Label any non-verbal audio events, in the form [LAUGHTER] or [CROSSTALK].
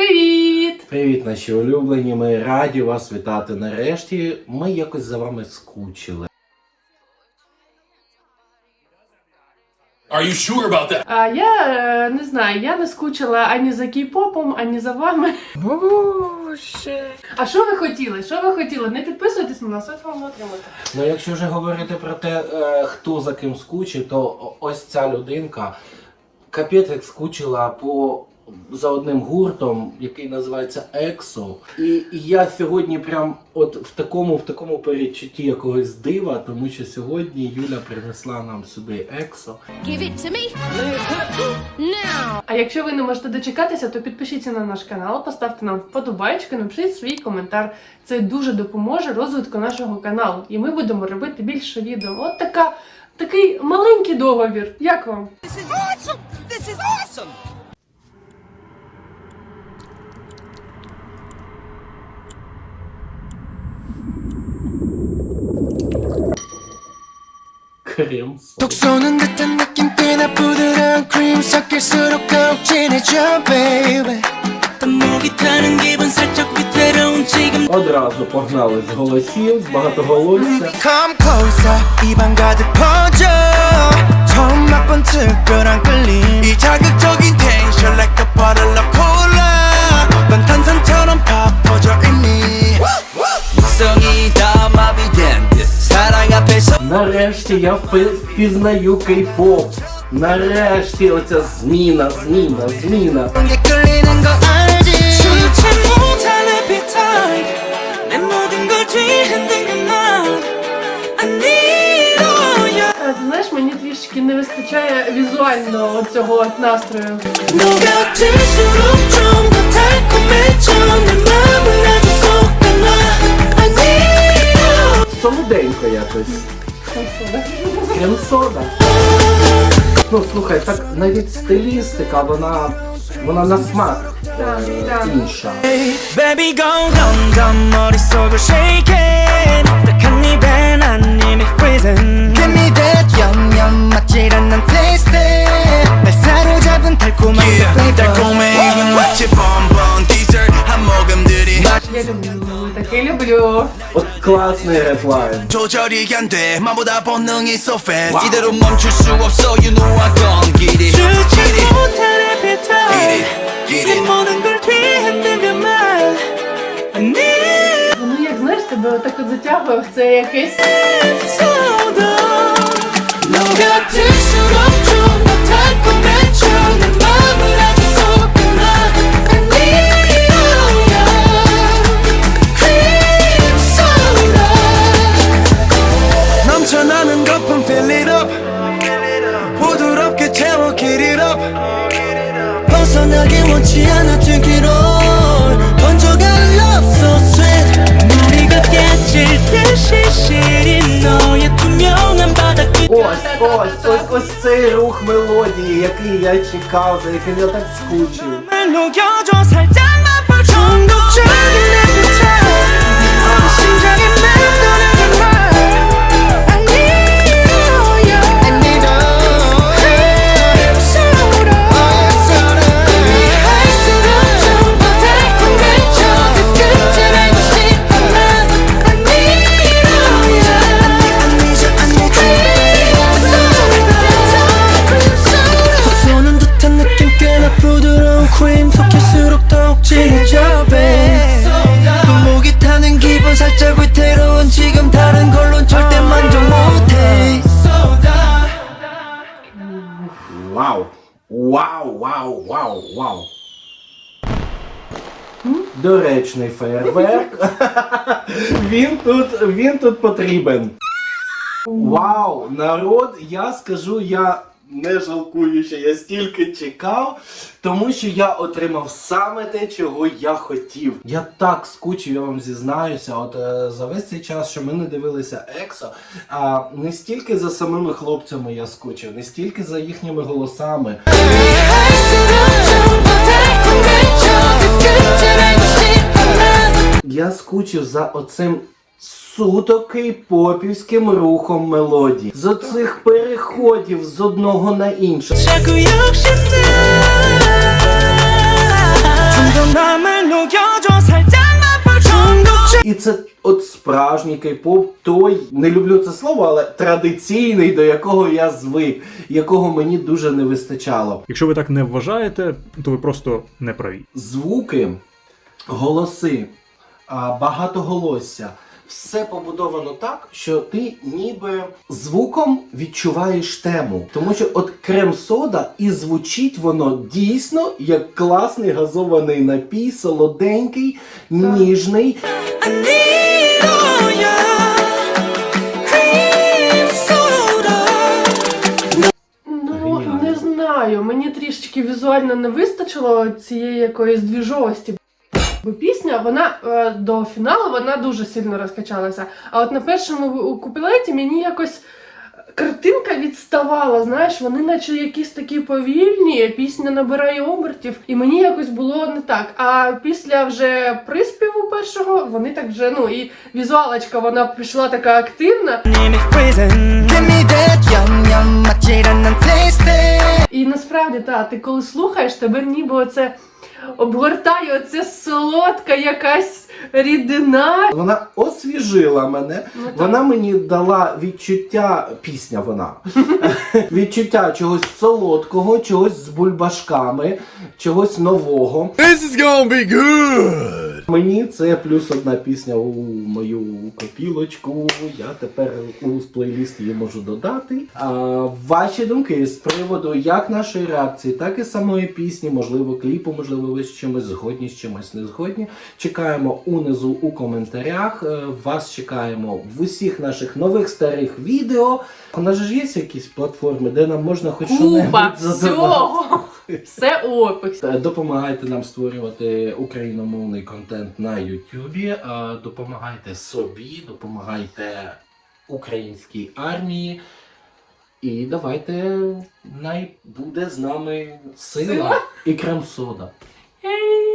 Привіт! Привіт, наші улюблені. Ми раді вас вітати нарешті. Ми якось за вами скучили. Are you sure about that? А я е, не знаю, я не скучила ані за кей-попом, ані за вами. Боже. А що ви хотіли? Що ви хотіли? Не підписуйтесь на нас, ось вам отримати. Ну, якщо вже говорити про те, е, хто за ким скучить, то о- ось ця людинка капець як скучила по за одним гуртом, який називається EXO. І, і я сьогодні прям от в такому в такому передчутті якогось дива, тому що сьогодні Юля принесла нам сюди EXO. Give it to me. Now. А якщо ви не можете дочекатися, то підпишіться на наш канал, поставте нам вподобайку, напишіть свій коментар. Це дуже допоможе розвитку нашого каналу. І ми будемо робити більше відео. От така, такий маленький договір. Як вам? Крем. 톡 쏘는 듯한 느낌 꽤나 부드러운 크림 섞일수록 더욱 진해져 baby 또 목이 타는 기분 살짝 위태로운 지금 Одразу погнали з голосів, з багатоголосся. Come closer 입안 가득 퍼 Нарешті я впізнаю кей-поп. Нарешті оця зміна, зміна, зміна. Знаєш, мені трішки не вистачає візуального цього настрою. Солоденько якось. Крем-сода. Ну слухай, так навіть стилістика, вона, вона на смак Так, так. інша. Baby go 점점 머릿속을 shaking 딱한 입에 난 이미 freezing Give me that yum 맞질 않는 taste 날 사로잡은 달콤한 그 flavor 달콤해 Я люблю, таке люблю. От класний реплайн. 조절이 안돼 맘보다 본능이 so fast 이대로 멈출 수 없어 you know I gone get it 주체 get it 못할 appetite get 내 it 모든 걸 뒤흔든 그만 I need Ну як знаєш, тебе отак от затягує в це якесь. soda 벗어나기 원치 않아 뛰기로 번져가는 love so sweet 머리가 깨질 듯이 시린 너의 투명한 바닥 Ось, ось, ось, ось цей рух мелодії, який я чекав, за яким я так скучив. 을 녹여줘 살짝만 볼 중독적 Вау! Вау, вау, вау. Доречний фейерверк. [LAUGHS] він, тут, він тут потрібен. Вау, народ, я скажу, я не жалкую, що я стільки чекав, тому що я отримав саме те, чого я хотів. Я так скучив, я вам зізнаюся, от е, за весь цей час, що ми не дивилися Ексо. А не стільки за самими хлопцями я скучив, не стільки за їхніми голосами. Я скучив за оцим Сутоки попівським рухом мелодії. З оцих переходів з одного на інше. І це от справжній кейпоп, той не люблю це слово, але традиційний, до якого я звик, якого мені дуже не вистачало. Якщо ви так не вважаєте, то ви просто не праві. Звуки, голоси, багатоголосся. Все побудовано так, що ти ніби звуком відчуваєш тему. Тому що от крем-сода і звучить воно дійсно як класний газований напій, солоденький, ніжний. Ну, не знаю. Мені трішечки візуально не вистачило цієї якоїсь двіжовості. Бо пісня, вона е, до фіналу вона дуже сильно розкачалася. А от на першому куплеті мені якось картинка відставала, знаєш, вони наче якісь такі повільні, пісня набирає обертів, і мені якось було не так. А після вже приспіву першого вони так вже, ну і візуалочка вона прийшла така активна. І насправді, та, ти коли слухаєш, тебе ніби оце обгортає оце солодка якась рідина. Вона освіжила мене. Ну. Вона мені дала відчуття, пісня вона, [LAUGHS] відчуття чогось солодкого, чогось з бульбашками, чогось нового. This is gonna be good Мені це плюс одна пісня у мою копілочку. Я тепер у плейліст її можу додати. А, ваші думки з приводу як нашої реакції, так і самої пісні, можливо, кліпу, можливо, ви з чимось згодні, з чимось не згодні. Чекаємо унизу у коментарях. Е, Вас чекаємо в усіх наших нових старих відео. У нас же ж є якісь платформи, де нам можна хоч Купа що-небудь всього. Все опис. Е, Допомагайте нам створювати україномовний контент на Ютубі. е, Допомагайте собі, допомагайте українській армії. І давайте най буде з нами сила Сила? і крем-сода. Ей!